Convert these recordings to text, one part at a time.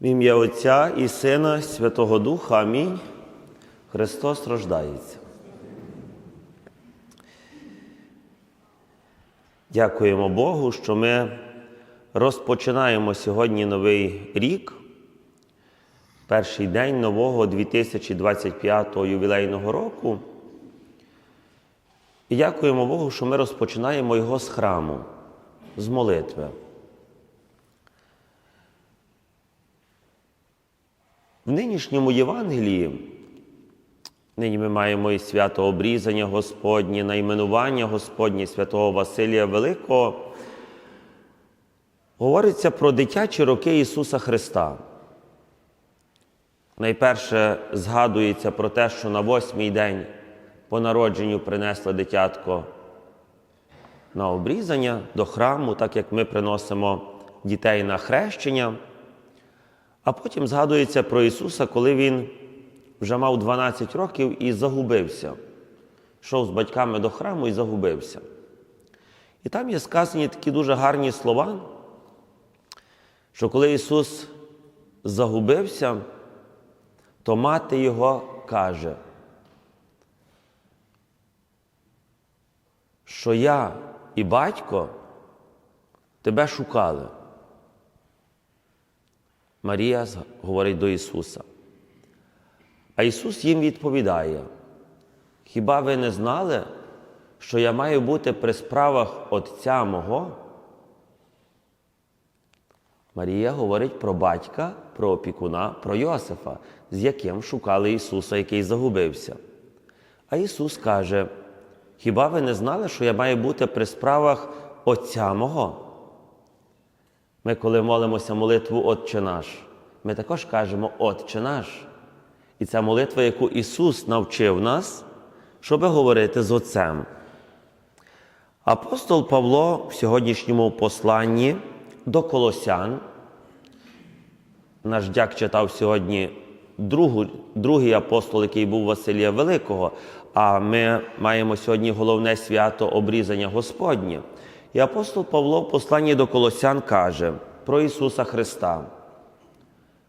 В ім'я Отця і Сина, Святого Духа. Амінь. Христос рождається. Дякуємо Богу, що ми розпочинаємо сьогодні новий рік, перший день нового 2025 ювілейного року. І дякуємо Богу, що ми розпочинаємо його з храму, з молитви. В нинішньому Євангелії, нині ми маємо і свято обрізання Господнє, найменування Господнє святого Василія Великого, говориться про дитячі роки Ісуса Христа. Найперше згадується про те, що на восьмий день по народженню принесли дитятко на обрізання до храму, так як ми приносимо дітей на хрещення. А потім згадується про Ісуса, коли Він вже мав 12 років і загубився. Йшов з батьками до храму і загубився. І там є сказані такі дуже гарні слова, що коли Ісус загубився, то мати Його каже, що я і батько тебе шукали. Марія говорить до Ісуса. А Ісус їм відповідає: Хіба ви не знали, що я маю бути при справах Отця мого? Марія говорить про батька, про опікуна, про Йосифа, з яким шукали Ісуса, який загубився. А Ісус каже: Хіба ви не знали, що я маю бути при справах Отця мого? Ми, коли молимося молитву Отче наш, ми також кажемо Отче наш. І це молитва, яку Ісус навчив нас, щоб говорити з Отцем. Апостол Павло в сьогоднішньому посланні до Колосян, наш дяк читав сьогодні другу, другий апостол, який був Василія Великого, а ми маємо сьогодні головне свято обрізання Господнє. І апостол Павло в посланні до Колосян каже про Ісуса Христа,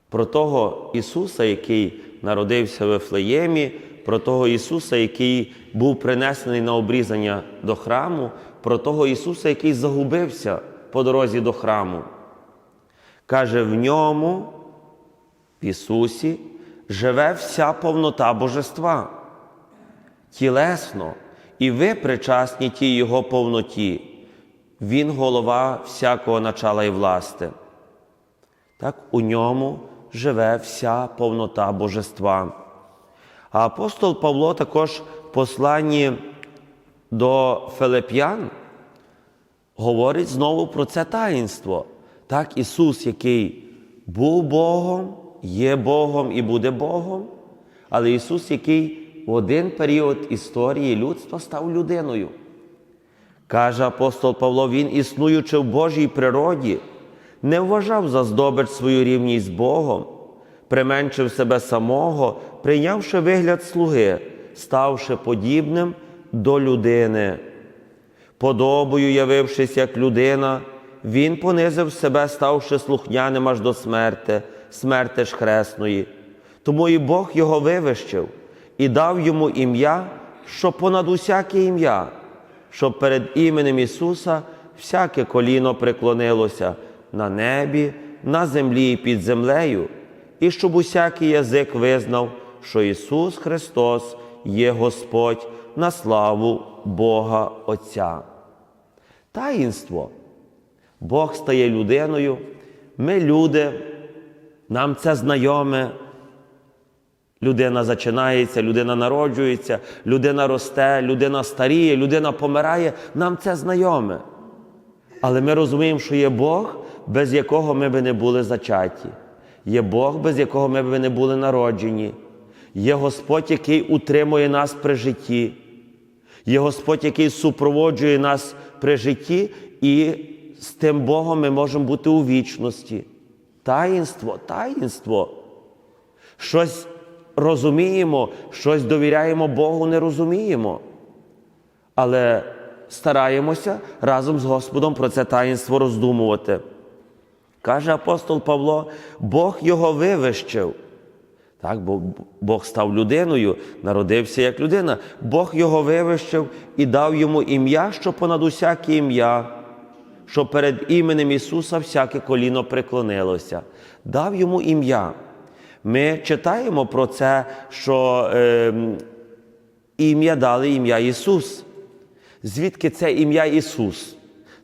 про того Ісуса, який народився в Ефлеємі, про того Ісуса, який був принесений на обрізання до храму, про того Ісуса, який загубився по дорозі до храму. Каже, в ньому, в Ісусі, живе вся повнота Божества, тілесно, і ви причасні тій Його повноті. Він голова всякого начала і власти. Так у ньому живе вся повнота Божества. А апостол Павло також в посланні до Филип'ян говорить знову про це таїнство. Так, Ісус, який був Богом, є Богом і буде Богом, але Ісус, який в один період історії людства став людиною. Каже апостол Павло, він, існуючи в Божій природі, не вважав за здобич свою рівність з Богом, применшив себе самого, прийнявши вигляд слуги, ставши подібним до людини. Подобою, явившись як людина, він понизив себе, ставши слухняним аж до смерти, смерти ж хресної. Тому і Бог його вивищив і дав йому ім'я, що понад усяке ім'я щоб перед іменем Ісуса всяке коліно преклонилося на небі, на землі і під землею, і щоб усякий язик визнав, що Ісус Христос є Господь на славу Бога Отця. Таїнство. Бог стає людиною, ми люди, нам це знайоме. Людина зачинається, людина народжується, людина росте, людина старіє, людина помирає. Нам це знайоме. Але ми розуміємо, що є Бог, без якого ми би не були зачаті. Є Бог, без якого ми би не були народжені. Є Господь, який утримує нас при житті. Є Господь, який супроводжує нас при житті, і з тим Богом ми можемо бути у вічності. Таїнство, таїнство. Щось розуміємо, щось довіряємо Богу, не розуміємо. Але стараємося разом з Господом про це таїнство роздумувати. Каже апостол Павло, Бог його вивищив. Так, бо Бог став людиною, народився як людина. Бог його вивищив і дав йому ім'я, що понад усяке ім'я, що перед іменем Ісуса всяке коліно преклонилося. Дав йому ім'я. Ми читаємо про це, що е, ім'я дали ім'я Ісус. Звідки це ім'я Ісус?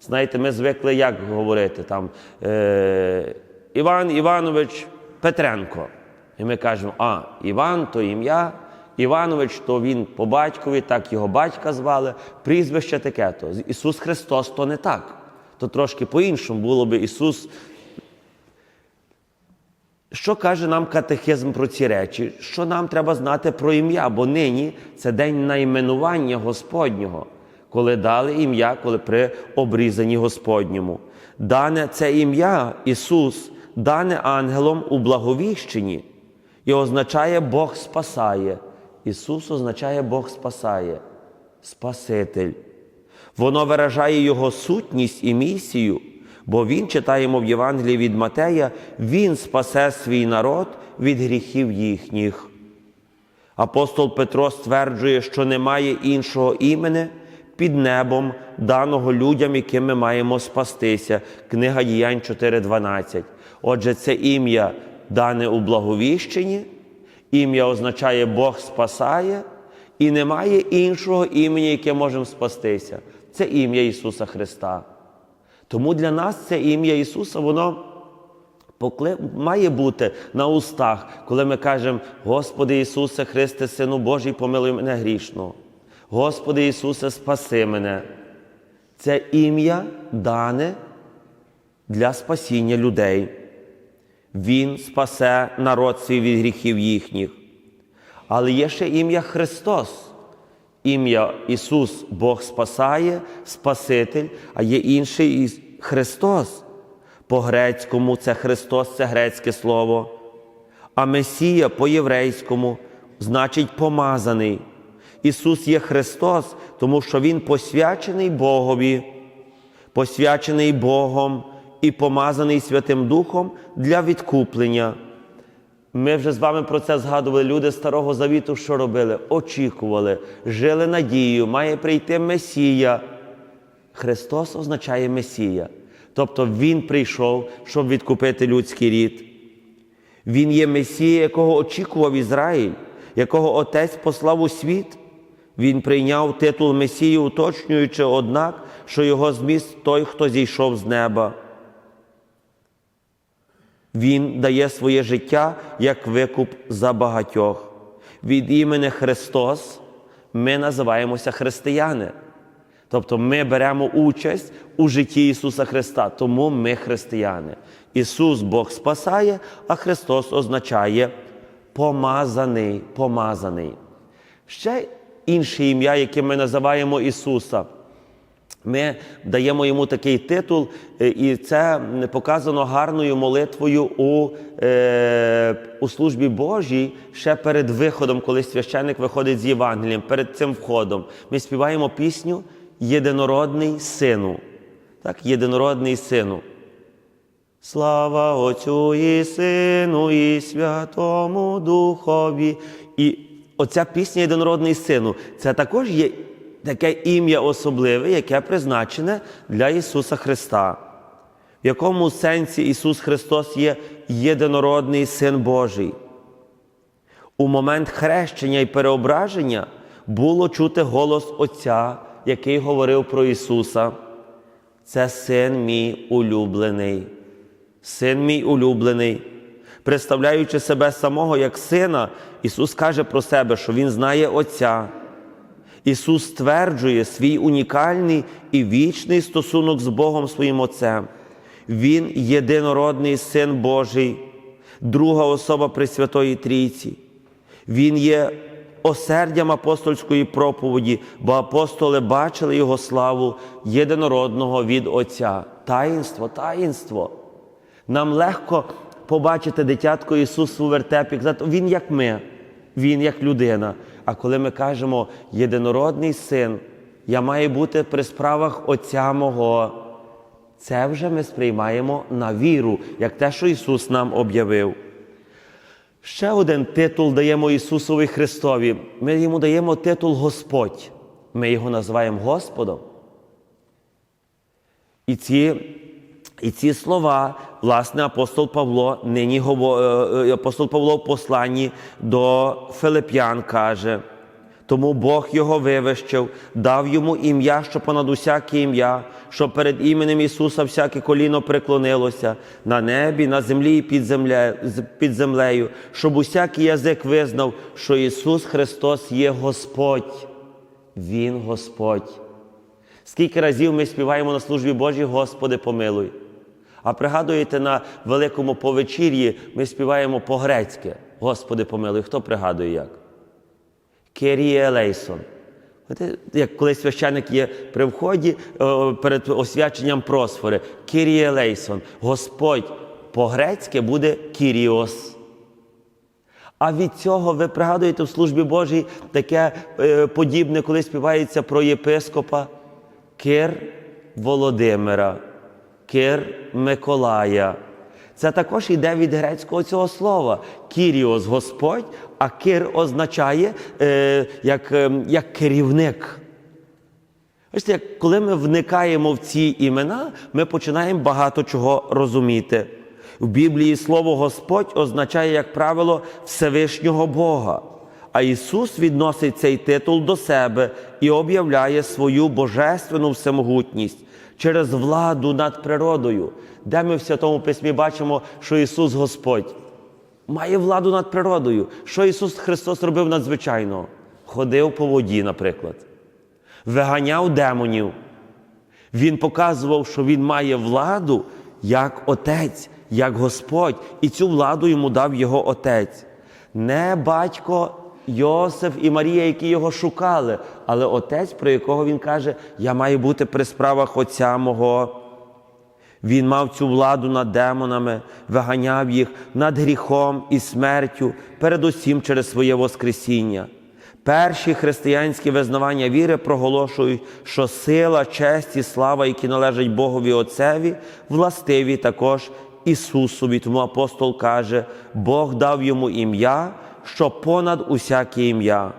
Знаєте, ми звикли як говорити там е, Іван Іванович Петренко. І ми кажемо, а, Іван то ім'я, Іванович, то він по батькові, так його батька звали, прізвище таке то. Ісус Христос то не так. То трошки по-іншому було би Ісус. Що каже нам катехизм про ці речі? Що нам треба знати про ім'я? Бо нині це день найменування Господнього, коли дали ім'я, коли при обрізанні Господньому. Дане це ім'я Ісус, дане ангелом у благовіщенні і означає Бог спасає. Ісус означає Бог спасає, Спаситель. Воно виражає Його сутність і місію, бо Він, читаємо в Євангелії від Матея, Він спасе свій народ від гріхів їхніх. Апостол Петро стверджує, що немає іншого імені під небом, даного людям, яким ми маємо спастися. Книга Діянь 4.12. Отже, це ім'я дане у благовіщенні, ім'я означає Бог спасає, і немає іншого імені, яке можемо спастися. Це ім'я Ісуса Христа. Тому для нас це ім'я Ісуса, воно має бути на устах, коли ми кажемо, Господи Ісусе Христе, Сину Божий, помилуй мене грішного. Господи Ісусе, спаси мене. Це ім'я дане для спасіння людей. Він спасе народ свій від гріхів їхніх. Але є ще ім'я Христос. Ім'я Ісус Бог спасає, Спаситель, а є інший Христос. По-грецькому це Христос, це грецьке слово. А Месія по-єврейському значить помазаний. Ісус є Христос, тому що Він посвячений Богові, посвячений Богом і помазаний Святим Духом для відкуплення. Ми вже з вами про це згадували. Люди Старого Завіту, що робили? Очікували, жили надією, має прийти Месія. Христос означає Месія. Тобто Він прийшов, щоб відкупити людський рід. Він є Месія, якого очікував Ізраїль, якого Отець послав у світ. Він прийняв титул Месії, уточнюючи, однак, що його зміст той, хто зійшов з неба. Він дає своє життя як викуп за багатьох. Від імені Христос ми називаємося християни. Тобто ми беремо участь у житті Ісуса Христа, тому ми християни. Ісус Бог спасає, а Христос означає помазаний, помазаний. Ще інше ім'я, яке ми називаємо Ісуса. Ми даємо йому такий титул, е, і це показано гарною молитвою у, е, у службі Божій ще перед виходом, коли священник виходить з Євангелієм, перед цим входом. Ми співаємо пісню Єдинородний Сину. Так, Єдинородний Сину. Слава Отцю і Сину, і Святому Духові. І оця пісня Єдинородний Сину, це також є таке ім'я особливе, яке призначене для Ісуса Христа. В якому сенсі Ісус Христос є єдинородний Син Божий. У момент хрещення і переображення було чути голос Отця, який говорив про Ісуса. Це син мій улюблений, син мій улюблений. Представляючи себе самого як сина, Ісус каже про себе, що Він знає Отця. Ісус стверджує свій унікальний і вічний стосунок з Богом своїм Отцем. Він єдинородний Син Божий, друга особа Пресвятої Трійці. Він є осердям апостольської проповіді, бо апостоли бачили Його славу єдинородного від Отця. Таїнство, таїнство. Нам легко побачити дитятко Ісус у вертепі, казати, Він як ми, Він як людина. А коли ми кажемо єдинородний син, я маю бути при справах Отця мого, Це вже ми сприймаємо на віру, як те, що Ісус нам об'явив. Ще один титул даємо Ісусові Христові. Ми йому даємо титул Господь. Ми його називаємо Господом. І ці, і ці слова, власне, апостол Павло, нині е, е, апостол Павло в посланні до Филип'ян каже. Тому Бог його вивищив, дав йому ім'я, що понад усяке ім'я, що перед іменем Ісуса всяке коліно преклонилося на небі, на землі і під, землею, під землею, щоб усякий язик визнав, що Ісус Христос є Господь. Він Господь. Скільки разів ми співаємо на службі Божій, Господи, помилуй. А пригадуєте, на великому повечір'ї ми співаємо по-грецьки. Господи, помилуй. Хто пригадує як? Керіє Елейсон. Як коли священник є при вході е, перед освяченням просфори. Кіріє Елейсон. Господь по-грецьки буде Кіріос. А від цього ви пригадуєте в службі Божій таке е, подібне, коли співається про єпископа Кир Володимира, Кир Миколая. Це також йде від грецького цього слова. Кіріос Господь, а кир означає е, як, е, як керівник. Бачите, як коли ми вникаємо в ці імена, ми починаємо багато чого розуміти. В Біблії слово Господь означає, як правило, Всевишнього Бога. А Ісус відносить цей титул до себе і об'являє свою божественну всемогутність через владу над природою, де ми в Святому Письмі бачимо, що Ісус Господь має владу над природою. Що Ісус Христос робив надзвичайно? Ходив по воді, наприклад виганяв демонів. Він показував, що він має владу як Отець, як Господь, і цю владу йому дав його Отець. Не батько Йосиф і Марія, які його шукали, але Отець, про якого він каже, я маю бути при справах Отця мого. Він мав цю владу над демонами, виганяв їх над гріхом і смертю, передусім через своє Воскресіння. Перші християнські визнавання віри проголошують, що сила, честь і слава, які належать Богові Отцеві, властиві також Ісусові. Тому апостол каже, Бог дав йому ім'я, що понад усяке ім'я.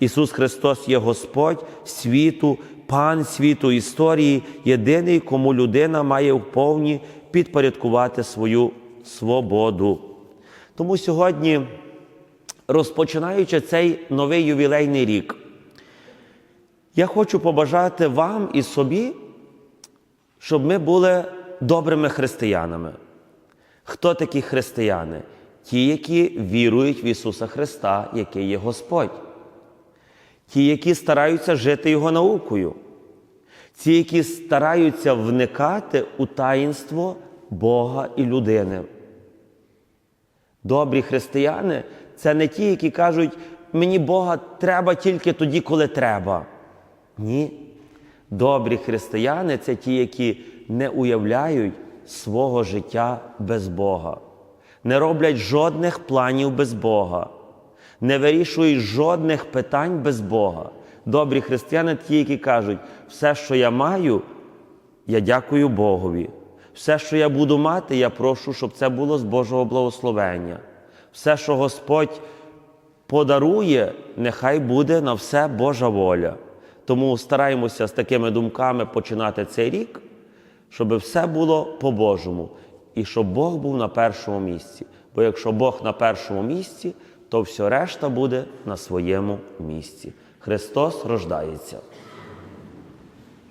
Ісус Христос є Господь світу, Пан світу історії, єдиний, кому людина має вповні підпорядкувати свою свободу. Тому сьогодні, розпочинаючи цей новий ювілейний рік, я хочу побажати вам і собі, щоб ми були добрими християнами. Хто такі християни? Ті, які вірують в Ісуса Христа, який є Господь. Ті, які стараються жити Його наукою. Ті, які стараються вникати у таїнство Бога і людини. Добрі християни це не ті, які кажуть, мені Бога треба тільки тоді, коли треба. Ні. Добрі християни це ті, які не уявляють свого життя без Бога, не роблять жодних планів без Бога, не вирішують жодних питань без Бога. Добрі християни ті, які кажуть, все, що я маю, я дякую Богові. Все, що я буду мати, я прошу, щоб це було з Божого благословення. Все, що Господь подарує, нехай буде на все Божа воля. Тому стараємося з такими думками починати цей рік, щоб все було по-божому і щоб Бог був на першому місці. Бо якщо Бог на першому місці, то все решта буде на своєму місці. Христос рождається.